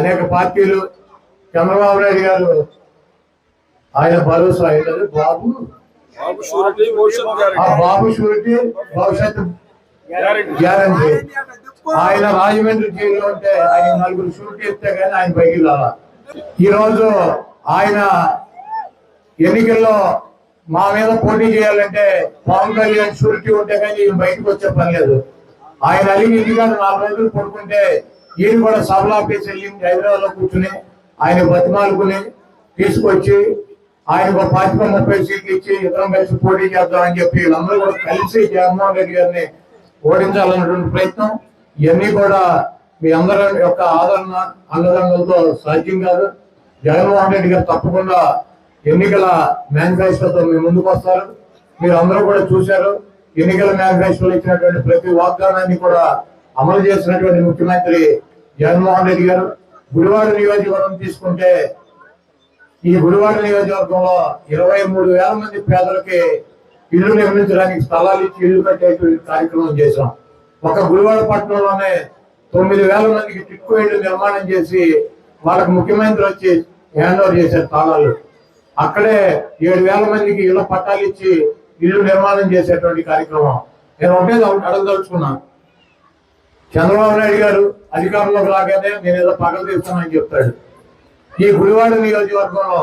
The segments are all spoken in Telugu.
అనేక పార్టీలు చంద్రబాబు నాయుడు గారు ఆయన భరోసా ఏంటంటే బాబు ఆ బాబు షూరిటీ భవిష్యత్తు గ్యారంటీ. ఆయన రాజమండ్రి జైల్లో ఉంటే ఆయన నలుగురు షూరిటీ ఇస్తే కానీ ఆయన పైకి రాల. ఈరోజు ఆయన ఎన్నికల్లో మా మీద పోటీ చేయాలంటే పవన్ కళ్యాణ్ షూరిటీ ఉంటే కానీ బయటకు వచ్చే పని లేదు. ఆయన అలిగి ఇంటికాడ నాలుగు రోజులు పడుకుంటే ఈయన కూడా సభల ఆఫీస్ వెళ్ళి హైదరాబాద్లో కూర్చుని ఆయన బతిమాలుకుని తీసుకొచ్చి ఆయన ఒక పాతిక ముప్పై సీట్లు ఇచ్చి ఇతరం కలిసి పోటీ చేద్దామని చెప్పి వీళ్ళందరూ కూడా కలిసి జగన్మోహన్ రెడ్డి గారిని ఓడించాలన్నటువంటి ప్రయత్నం. ఇవన్నీ కూడా మీ అందరి యొక్క ఆదరణ అన్నదండలతో సాధ్యం కాదు. జగన్మోహన్ రెడ్డి గారు తప్పకుండా ఎన్నికల మేనిఫెస్టోతో మీ ముందుకు వస్తారు. మీరు అందరూ కూడా చూశారు. ఎన్నికల మేనిఫెస్టోలో ఇచ్చినటువంటి ప్రతి వాగ్దానాన్ని కూడా అమలు చేసినటువంటి ముఖ్యమంత్రి జగన్మోహన్ రెడ్డి గారు గుడివాడ నియోజకవర్గం తీసుకుంటే ఈ గుడివాడ నియోజకవర్గంలో ఇరవై మూడు వేల మంది పేదలకి ఇల్లు నిర్మించడానికి స్థలాలు ఇచ్చి ఇల్లు కట్టేటువంటి కార్యక్రమం చేశాం. ఒక గుడివాడ పట్టణంలోనే తొమ్మిది వేల మందికి టిక్కు ఇల్లు నిర్మాణం చేసి వాళ్ళకు ముఖ్యమంత్రి వచ్చి హ్యాండ్ ఓవర్ చేశారు తాళాలు. అక్కడే ఏడు వేల మందికి ఇళ్ళ పట్టాలు ఇచ్చి ఇల్లు నిర్మాణం చేసేటువంటి కార్యక్రమం. నేను ఒకటే అడగదలుచుకున్నాను. చంద్రబాబు నాయుడు గారు అధికారంలోకి రాగానే నేను ఏదో పగలు తీస్తానని చెప్తాడు. ఈ గుడివాడ నియోజకవర్గంలో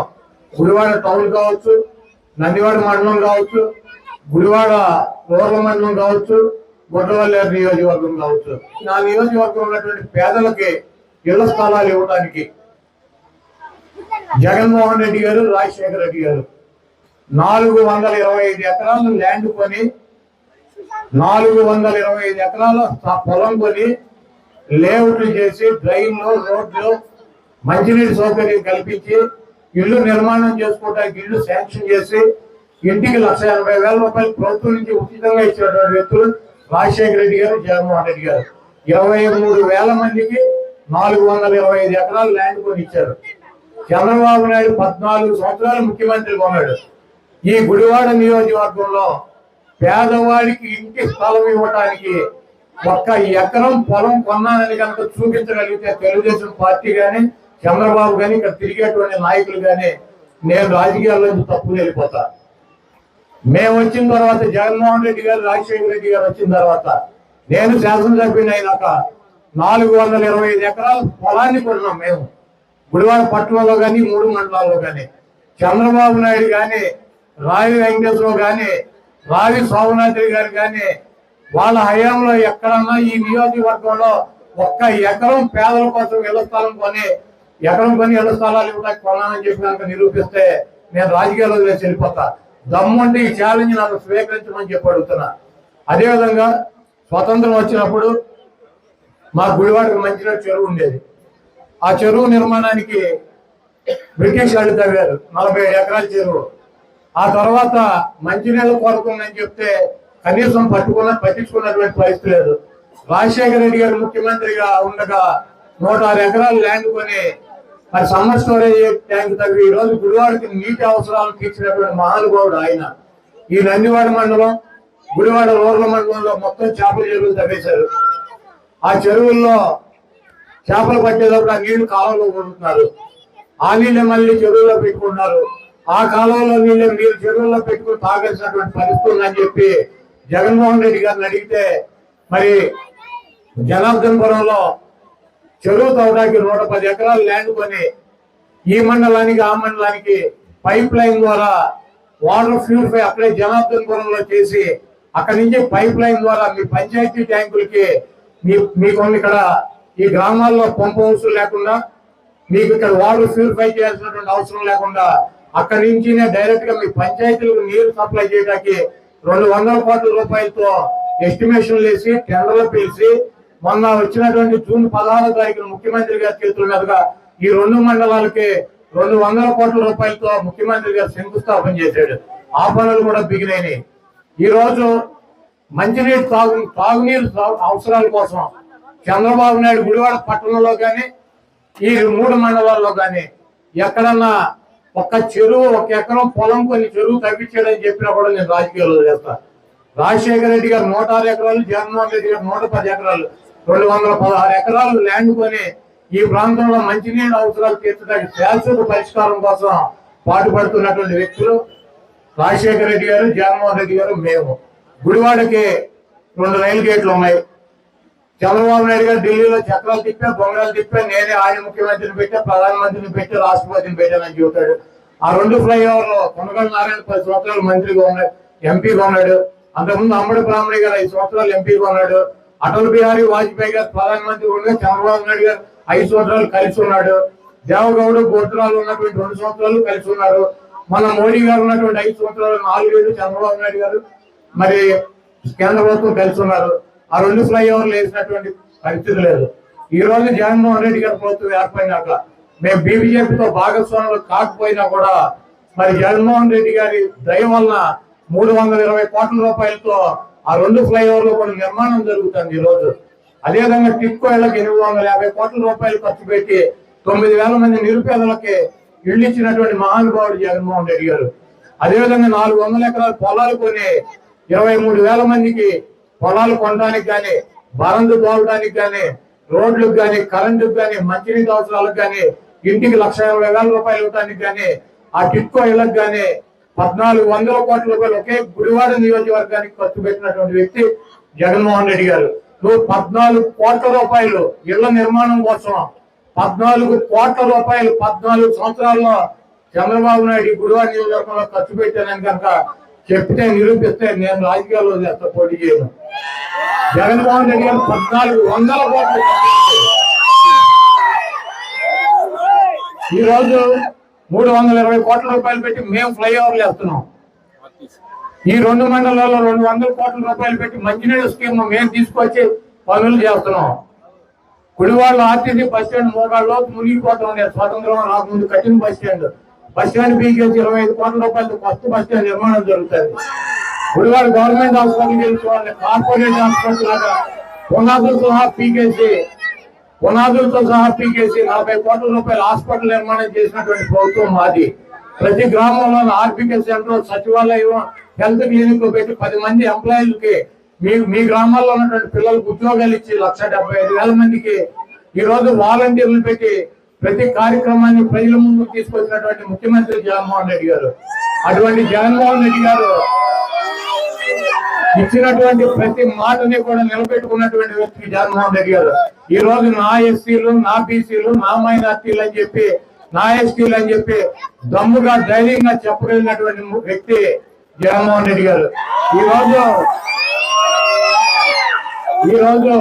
గుడివాడ టౌన్ కావచ్చు నందివాడ మండలం కావచ్చు గుడివాడ రూరల్ మండలం కావచ్చు గుడ్డవల్లేరు నియోజకవర్గం కావచ్చు. నా నియోజకవర్గం ఉన్నటువంటి పేదలకి ఇళ్ళ స్థలాలు ఇవ్వడానికి జగన్మోహన్ రెడ్డి గారు రాజశేఖర రెడ్డి గారు నాలుగు వందల ఇరవై ఐదు ఎకరాలు ల్యాండ్ కొని నాలుగు వందల ఇరవై ఐదు ఎకరాల పొలం కొని లేఅవుట్లు చేసి డ్రైన్లు రోడ్లు మంచినీటి సౌకర్యం కల్పించి ఇల్లు నిర్మాణం చేసుకోవడానికి ఇల్లు శాంక్షన్ చేసి ఇంటికి లక్ష ఎనభై వేల రూపాయలు ప్రభుత్వం నుంచి ఉచితంగా ఇచ్చినటువంటి వ్యక్తులు రాజశేఖర రెడ్డి గారు జగన్మోహన్ రెడ్డి గారు. ఇరవై మూడు వేల మందికి నాలుగు వందల ఇరవై ఐదు ఎకరాలు ల్యాండ్ కొని ఇచ్చారు చంద్రబాబు నాయుడు పద్నాలుగు సంవత్సరాలు ముఖ్యమంత్రిగా ఉన్నాడు ఈ గుడివాడ నియోజకవర్గంలో పేదవాడికి ఇంటి స్థలం ఇవ్వడానికి ఒక్క ఎకరం పొలం కొన్నానని కనుక చూపించగలిగితే తెలుగుదేశం పార్టీ గాని చంద్రబాబు గాని ఇక్కడ తిరిగేటువంటి నాయకులు గాని నేను రాజకీయాల్లో తప్పు వెళ్ళిపోతా. మేము వచ్చిన తర్వాత జగన్మోహన్ రెడ్డి గారు రాజశేఖర రెడ్డి గారు వచ్చిన తర్వాత నేను శాసనసభ్యుని అయినాక నాలుగు వందల ఇరవై ఐదు ఎకరాల పొలాన్ని కొన్నాం మేము. గుడివాడ పట్టణంలో కానీ మూడు మండలాల్లో కానీ చంద్రబాబు నాయుడు కానీ రాయల వెంకటేశ్వరరావు కానీ రావి సోమనాథుడి గారు కానీ వాళ్ళ హయాంలో ఎక్కడన్నా ఈ నియోజకవర్గంలో ఒక్క ఎకరం పేదల కోసం ఇళ్ళ స్థలం కొని ఎకరం కొని ఇళ్ళ స్థలాలు ఇవ్వడానికి కొనాలని చెప్పి కనుక నిరూపిస్తే నేను రాజకీయాల్లో వెళ్ళిపోతా. దమ్ముండి ఈ ఛాలెంజ్ నన్ను స్వీకరించమని చెప్పి అడుగుతున్నా. అదేవిధంగా స్వతంత్రం వచ్చినప్పుడు మా గుడివాడకు మంచిలో చెరువు ఉండేది. ఆ చెరువు నిర్మాణానికి బ్రిటిష్ వాళ్ళు తవ్వారు నలభై ఎకరాల చెరువు. ఆ తర్వాత మంచినీళ్ళు కొరకు చెప్తే కనీసం పట్టుకున్న పట్టించుకున్నటువంటి పరిస్థితి లేదు. రాజశేఖర రెడ్డి గారు ముఖ్యమంత్రిగా ఉండగా నూట ఆరు ఎకరాలు ల్యాండ్ కొని మరి సమ్మర్ స్టోరేజ్ ట్యాంక్ తగ్గి ఈ రోజు గుడివాడకి నీటి అవసరాలు తీర్చినటువంటి మహానుభావుడు ఆయన. ఈ నందివాడ మండలం గుడివాడ రోడ్ల మండలంలో మొత్తం చేపల చెరువులు తవ్వేశారు. ఆ చెరువుల్లో చేపలు పట్టేటప్పుడు ఆ నీళ్ళు కాలంలో కొడుతున్నారు. ఆ నీళ్ళే మళ్ళీ చెరువులో పెట్టుకుంటున్నారు. ఆ కాలంలో వీళ్ళు మీరు చెరువుల్లో పెట్టుకుని తాగాల్సినటువంటి పరిస్థితులు అని చెప్పి జగన్మోహన్ రెడ్డి గారిని అడిగితే మరి జనార్దనపురంలో చెరువు తవ్వడానికి నూట పది ఎకరాలు ల్యాండ్ కొని ఈ మండలానికి ఆ మండలానికి పైప్ లైన్ ద్వారా వాటర్ ప్యూరిఫై అక్కడే జనార్దనపురంలో చేసి అక్కడి నుంచి పైప్ లైన్ ద్వారా మీ పంచాయతీ ట్యాంకులకి మీ మీకు ఇక్కడ ఈ గ్రామాల్లో పంప్ అవసరం లేకుండా మీకు ఇక్కడ వాటర్ ప్యూరిఫై చేయాల్సినటువంటి అవసరం లేకుండా అక్కడి నుంచి డైరెక్ట్గా మీ పంచాయతీలకు నీరు సప్లై చేయడానికి రెండు వందల కోట్ల రూపాయలతో ఎస్టిమేషన్ వేసి టెండర్లు పిలిచి మొన్న వచ్చినటువంటి జూన్ పదహారో తారీఖున ముఖ్యమంత్రి గారి చేతుల మీదుగా ఈ రెండు మండలాలకి రెండు వందల కోట్ల రూపాయలతో ముఖ్యమంత్రి గారు శంకుస్థాపన చేశాడు. ఆ పనులు కూడా బిగినాయి ఈ రోజు మంచినీరు తాగు తాగునీరు అవసరాల కోసం చంద్రబాబు నాయుడు గుడివాడ పట్టణంలో కానీ ఈ మూడు మండలాల్లో కానీ ఎక్కడన్నా ఒక చెరువు ఒక ఎకరం పొలం కొన్ని చెరువు తగ్గించాడని చెప్పినా కూడా నేను రాజకీయాల్లో చేస్తా రాజశేఖర రెడ్డి గారు నూట ఆరు ఎకరాలు జగన్మోహన్ రెడ్డి గారు నూట పది ఎకరాలు రెండు వందల పదహారు ఎకరాలు ల్యాండ్ కొని ఈ ప్రాంతంలో మంచినీళ్ళ అవసరాలు తీర్చడానికి శాశ్వత పరిష్కారం కోసం పాటుపడుతున్నటువంటి వ్యక్తులు రాజశేఖర రెడ్డి గారు జగన్మోహన్ రెడ్డి గారు మేము. గుడివాడకి రెండు రైలు గేట్లు ఉన్నాయి. చంద్రబాబు నాయుడు గారు ఢిల్లీలో చక్రాలు తిప్పా బొంగరాలు తిప్పా నేనే ఆయన ముఖ్యమంత్రిని పెట్టా ప్రధానమంత్రిని పెట్టి రాష్ట్రపతిని పెట్టానని చెబుతాడు. ఆ రెండు ఫ్లైఓవర్లు కొనగల నారాయణ పది సంవత్సరాలు మంత్రిగా ఉన్నాడు ఎంపీగా ఉన్నాడు. అంతకుముందు అమ్మడి బ్రాహ్మణి గారు ఐదు సంవత్సరాలు ఎంపీగా ఉన్నాడు. అటల్ బిహారీ వాజ్పేయి గారు ప్రధానమంత్రి ఉండగా చంద్రబాబు నాయుడు గారు ఐదు సంవత్సరాలు కలిసి ఉన్నాడు. దేవగౌడ గోత్రాలు ఉన్నటువంటి రెండు సంవత్సరాలు కలిసి ఉన్నారు. మన మోడీ గారు ఉన్నటువంటి ఐదు సంవత్సరాలు నాలుగేళ్ళు చంద్రబాబు నాయుడు గారు మరి కేంద్ర ప్రభుత్వం కలిసి ఉన్నారు. ఆ రెండు ఫ్లైఓవర్లు వేసినటువంటి పరిస్థితి లేదు. ఈ రోజు జగన్మోహన్ రెడ్డి గారి ప్రభుత్వం ఏర్పడినాక మేము బీజేపీతో భాగస్వాములు కాకపోయినా కూడా మరి జగన్మోహన్ రెడ్డి గారి దయ వలన మూడు వందల ఇరవై కోట్ల రూపాయలతో ఆ రెండు ఫ్లైఓవర్లు కూడా నిర్మాణం జరుగుతుంది ఈ రోజు. అదేవిధంగా టిక్కో ఇళ్ళకి ఎనిమిది వందల యాభై కోట్ల రూపాయలు ఖర్చు పెట్టి తొమ్మిది వేల మంది నిరుపేదలకి ఇళ్ళు ఇచ్చినటువంటి మహానుభావుడు జగన్మోహన్ రెడ్డి గారు. అదేవిధంగా నాలుగు వందల ఎకరాల పొలాలు కొని ఇరవై మూడు వేల మందికి పొలాలు కొనడానికి కానీ బరందు తోలడానికి కానీ రోడ్లకు కానీ కరెంటుకు కానీ మంచినీటి అవసరాలకు కానీ ఇంటికి లక్ష ఇరవై వేల రూపాయలు ఇవ్వడానికి కానీ ఆ టిక్కో ఇళ్ళకు కానీ పద్నాలుగు వందల కోట్ల రూపాయలు ఒకే గుడివాడ నియోజకవర్గానికి ఖర్చు పెట్టినటువంటి వ్యక్తి జగన్మోహన్ రెడ్డి గారు. నువ్వు పద్నాలుగు కోట్ల రూపాయలు ఇళ్ళ నిర్మాణం కోసం పద్నాలుగు కోట్ల రూపాయలు పద్నాలుగు సంవత్సరాల్లో చంద్రబాబు నాయుడు గుడివాడ నియోజకవర్గంలో ఖర్చు పెట్టానని కనుక చెప్తే నిరూపిస్తే నేను రాజకీయాల్లో చేస్తా పోటీ చేయను. జగన్మోహన్ రెడ్డి గారు పద్నాలుగు వందల కోట్లు. ఈరోజు ఈ మూడు వందల ఇరవై కోట్ల రూపాయలు పెట్టి మేము ఫ్లైఓవర్లు వేస్తున్నాం. ఈ రెండు మండలాల్లో రెండు వందల కోట్ల రూపాయలు పెట్టి మంచినీళ్ళ స్కీమ్ మేము తీసుకొచ్చి పనులు చేస్తున్నాం. కుడివాళ్ళ ఆర్టీసీ బస్ స్టాండ్ మోగాళ్ళలో మునిగిపోతా ఉండే స్వాతంత్రం రాకముందు కఠిన బస్ స్టాండ్. బస్ స్టాండ్ పీకేసి ఇరవై ఐదు కోట్ల రూపాయలతో కొత్త బస్ స్టాండ్ నిర్మాణం జరుగుతుంది. గుడివాడ గవర్నమెంట్ హాస్పిటల్ తెలుసుకోవాలి కార్పొరేట్ హాస్పిటల్ లాగా. పునాదులతో సహా పీకేసి పునాదులతో సహా పీకేసి నలభై కోట్ల రూపాయల హాస్పిటల్ నిర్మాణం చేసినటువంటి ప్రభుత్వం మాది. ప్రతి గ్రామంలో ఆర్బికే సెంటర్ సచివాలయం హెల్త్ క్లినిక్ పెట్టి పది మంది ఎంప్లాయీలకి మీ మీ గ్రామాల్లో ఉన్నటువంటి పిల్లలకు ఉద్యోగాలు ఇచ్చి లక్ష ఐదు వేల మందికి ఈ రోజు వాలంటీర్లు పెట్టి ప్రతి కార్యక్రమాన్ని ప్రజల ముందుకు తీసుకొచ్చినటువంటి ముఖ్యమంత్రి జగన్మోహన్ రెడ్డి గారు. అటువంటి జగన్మోహన్ రెడ్డి గారు ఇచ్చినటువంటి ప్రతి మాటని కూడా నిలబెట్టుకున్నటువంటి వ్యక్తి జగన్మోహన్ రెడ్డి గారు. ఈ రోజు నా ఎస్సీలు నా బీసీలు నా మైనార్టీలు అని చెప్పి నా ఎస్టీలు అని చెప్పి దమ్ముగా ధైర్యంగా చెప్పగలిగినటువంటి వ్యక్తి జగన్మోహన్ రెడ్డి గారు. ఈ రోజు ఈ రోజు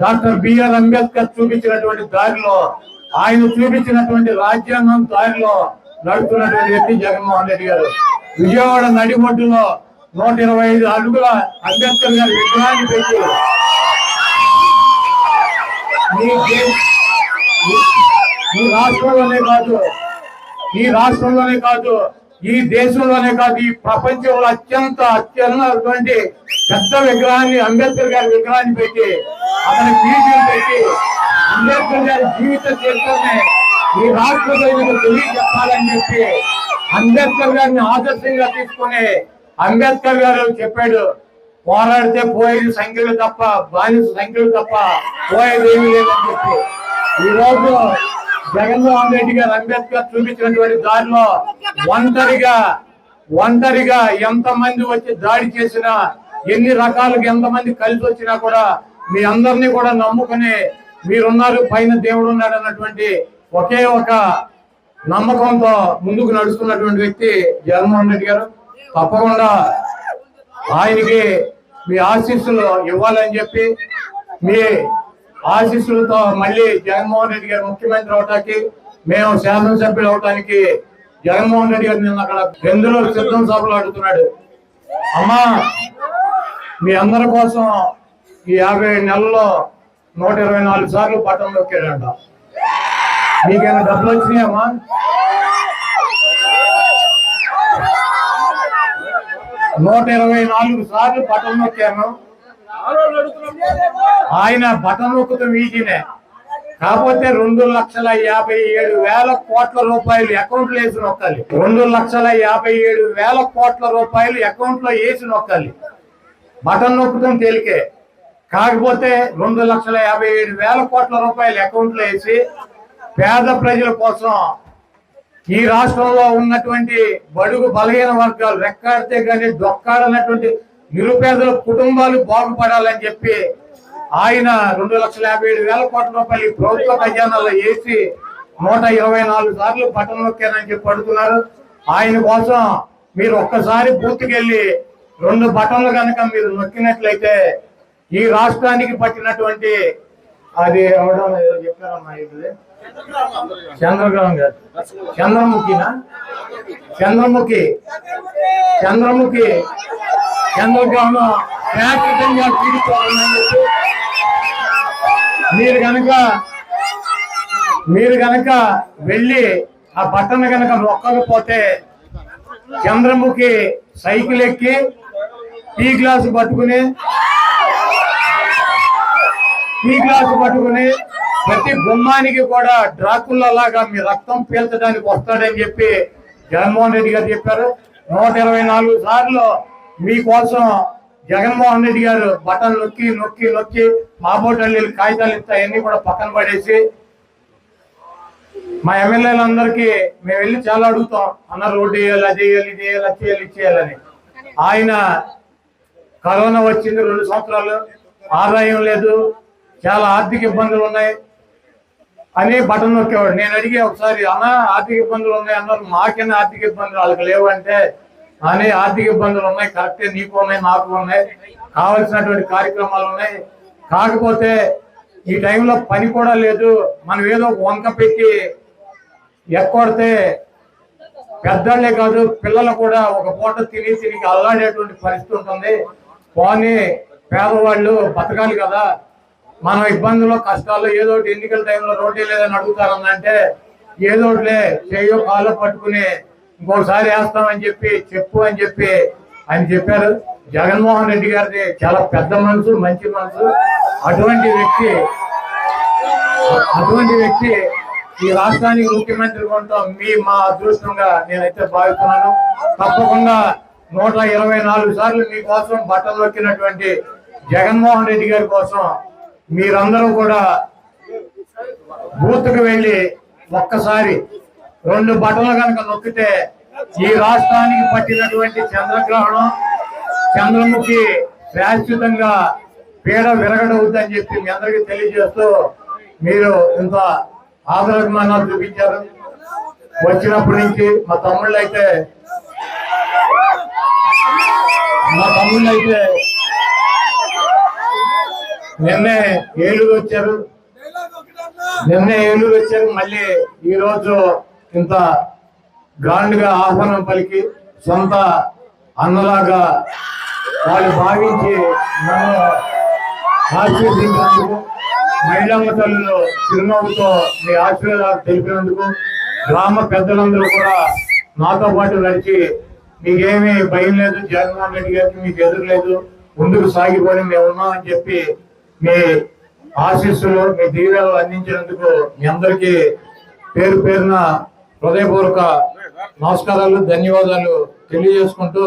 డాక్టర్ బిఆర్ అంబేద్కర్ చూపించినటువంటి దారిలో ఆయన చూపించినటువంటి రాజ్యాంగం దారిలో నడుపుతున్నటువంటి వ్యక్తి జగన్మోహన్ రెడ్డి గారు. విజయవాడ నడిబొడ్డులో నూట ఇరవై ఐదు అడుగుల అంబేద్కర్ గారి విగ్రహాన్ని పెట్టి ఈ రాష్ట్రంలోనే కాదు ఈ రాష్ట్రంలోనే కాదు ఈ దేశంలోనే కాదు ఈ ప్రపంచంలో అత్యంత అత్యున్నటువంటి పెద్ద విగ్రహాన్ని అంబేద్కర్ గారి విగ్రహాన్ని పెట్టి అతని ఫీజులు పెట్టి అంబేద్కర్ గారి జీవిత చరిత్రని ఈ రాష్ట్ర ప్రజలకు తెలియజెప్పాలని చెప్పి అంబేద్కర్ గారిని ఆదర్శంగా తీసుకునే అంబేద్కర్ గారు చెప్పాడు పోరాడితే పోయేది సంఖ్యలు తప్ప బానిస సంఖ్యలు తప్ప పోయేది ఏమీ లేదని చెప్పి. ఈ రోజు జగన్మోహన్ రెడ్డి గారు అంబేద్కర్ చూపించినటువంటి దారిలో ఒంటరిగా ఒంటరిగా ఎంత మంది వచ్చి దాడి చేసినా ఎన్ని రకాలుగా ఎంత మంది కలిసి వచ్చినా కూడా మీ అందరినీ కూడా నమ్ముకుని మీరున్నారు పైన దేవుడు ఉన్నాడు అన్నటువంటి ఒకే ఒక నమ్మకంతో ముందుకు నడుస్తున్నటువంటి వ్యక్తి జగన్మోహన్ రెడ్డి గారు. తప్పకుండా ఆయనకి మీ ఆశీస్సులు ఇవ్వాలని చెప్పి మీ ఆశీస్సులతో మళ్ళీ జగన్మోహన్ రెడ్డి గారు ముఖ్యమంత్రి అవటానికి మేము శాసనసభ్యులు అవటానికి జగన్మోహన్ రెడ్డి గారు నిన్న అక్కడ బెందులో సిద్ధం సభలు అడుగుతున్నాడు. అమ్మా మీ అందరి కోసం ఈ యాభై నెలల్లో నూట ఇరవై నాలుగు సార్లు పట్టణంలోకి వెళ్ళండి మీకేమైనా డబ్బులు వచ్చినాయమ్మా నూట ఇరవై నాలుగు సార్లు బటన్ నొక్కాను. ఆయన బటన్ నొక్కుతాం ఈజీనే కాకపోతే రెండు లక్షల యాభై ఏడు వేల కోట్ల రూపాయలు అకౌంట్లో వేసి నొక్కాలి. రెండు లక్షల యాభై ఏడు వేల కోట్ల రూపాయలు అకౌంట్లో వేసి నొక్కాలి. బటన్ నొక్కడం తేలికే. కాకపోతే రెండు లక్షల యాభై ఏడు వేల కోట్ల రూపాయలు అకౌంట్లో వేసి పేద ప్రజల కోసం ఈ రాష్ట్రంలో ఉన్నటువంటి బడుగు బలహీన వర్గాలు రెక్కాడితే కానీ డొక్కాడనటువంటి నిరుపేదల కుటుంబాలు బాగుపడాలని చెప్పి ఆయన రెండు లక్షల యాభై ఏడు వేల కోట్ల రూపాయలు ఈ ప్రభుత్వ ఖజానాలో వేసి నూట ఇరవై నాలుగు సార్లు బటన్ నొక్కానని చెప్పి అడుగుతున్నారు. ఆయన కోసం మీరు ఒక్కసారి బూత్కెళ్ళి రెండు బటన్లు కనుక మీరు నొక్కినట్లయితే ఈ రాష్ట్రానికి పట్టినటువంటి అది ఎవడో చెప్పారమ్మా ఇది చంద్రగ్రహం గారు చంద్రముఖినా చంద్రముఖి. చంద్రముఖి. చంద్రగ్రహం శాశ్వతంగా చెప్పి మీరు కనుక మీరు కనుక వెళ్ళి ఆ బట్టను కనుక నొక్కకపోతే చంద్రముఖి సైకిల్ ఎక్కి టీ గ్లాసు పట్టుకుని టీ గ్లాసు పట్టుకుని ప్రతి బొమ్మానికి కూడా డ్రాకుల్లాగా లాగా మీ రక్తం పీల్చడానికి వస్తాడని చెప్పి జగన్మోహన్ రెడ్డి గారు చెప్పారు. నూట ఇరవై నాలుగు సార్లు మీకోసం జగన్మోహన్ రెడ్డి గారు బటన్ నొక్కి నొక్కి నొక్కి మాబోటల్లి కాగితాలు ఇస్తాయన్నీ కూడా పక్కన పడేసి మా ఎమ్మెల్యేలందరికీ మేము వెళ్ళి చాలా అడుగుతాం. అన్న రోడ్డు వేయాలి అది వేయాలి ఇది వేయాలి అది చేయాలి ఇది చేయాలని ఆయన కరోనా వచ్చింది రెండు సంవత్సరాలు. ఆదాయం లేదు. చాలా ఆర్థిక ఇబ్బందులు ఉన్నాయి. అని బటన్ నొక్కేవాడు. నేను అడిగి ఒకసారి అన్న ఆర్థిక ఇబ్బందులు ఉన్నాయి అన్నారు. మాకైనా ఆర్థిక ఇబ్బందులు? వాళ్ళకి లేవు అంటే అని ఆర్థిక ఇబ్బందులు ఉన్నాయి. కరెక్టే నీకు ఉన్నాయి నాకు ఉన్నాయి. కావలసినటువంటి కార్యక్రమాలు ఉన్నాయి. కాకపోతే ఈ టైంలో పని కూడా లేదు. మనం ఏదో వంక పెట్టి ఎక్కొడితే పెద్దోళ్ళే కాదు పిల్లలు కూడా ఒక పూట తిని తిని అల్లాడేటువంటి పరిస్థితి ఉంటుంది. పోనీ పేదవాళ్ళు బతకాలి కదా. మనం ఇబ్బందులు కష్టాలు ఏదో ఒకటి ఎన్నికల టైంలో రోడ్డే లేదని అడుగుతారనంటే ఏదో ఒకటిలే చేయో కాళ్ళు పట్టుకుని ఇంకోసారి వేస్తామని చెప్పి చెప్పు అని చెప్పి ఆయన చెప్పారు. జగన్మోహన్ రెడ్డి గారిది చాలా పెద్ద మనసు మంచి మనసు. అటువంటి వ్యక్తి అటువంటి వ్యక్తి ఈ రాష్ట్రానికి ముఖ్యమంత్రి ఉండటం మీ మా అదృష్టంగా నేనైతే భావిస్తున్నాను. తప్పకుండా నూట ఇరవై నాలుగు సార్లు మీకోసం బట్టలు నొక్కినటువంటి జగన్మోహన్ రెడ్డి గారి కోసం మీరందరూ కూడా బూత్కు వెళ్ళి ఒక్కసారి రెండు బట్టలు కనుక నొక్కితే ఈ రాష్ట్రానికి పట్టినటువంటి చంద్రగ్రహణం చంద్రముఖి శాశ్వతంగా పీడ విరగడవుద్దని చెప్పి మీ అందరికీ తెలియజేస్తూ మీరు ఇంత ఆదరాభిమానాలు చూపించారు. వచ్చినప్పటి నుంచి మా తమ్ముళ్ళు అయితే మా తమ్ముళ్ళు అయితే నిన్నే ఏలూరు వచ్చారు. నిన్నే ఏలూరు వచ్చారు. మళ్ళీ ఈ రోజు ఇంత గ్రాండ్గా ఆహ్వానం పలికి సొంత అన్నలాగా వాళ్ళు భావించి నన్ను ఆశీర్వదించినందుకు మహిళమ్మ తల్లులు చిరునవ్వుతో మీ ఆశీర్వాదాలు తెలిపినందుకు గ్రామ పెద్దలందరూ కూడా నాతో పాటు నడిచి మీకేమీ భయం లేదు. జగన్మోహన్ రెడ్డి గారికి మీకు ఎదురు లేదు. ముందుకు సాగిపోయి మేము ఉన్నామని చెప్పి మీ ఆశీస్సులు మీ దీవెలు అందించినందుకు మీ అందరికీ పేరు పేరున హృదయపూర్వక నమస్కారాలు ధన్యవాదాలు తెలియజేసుకుంటూ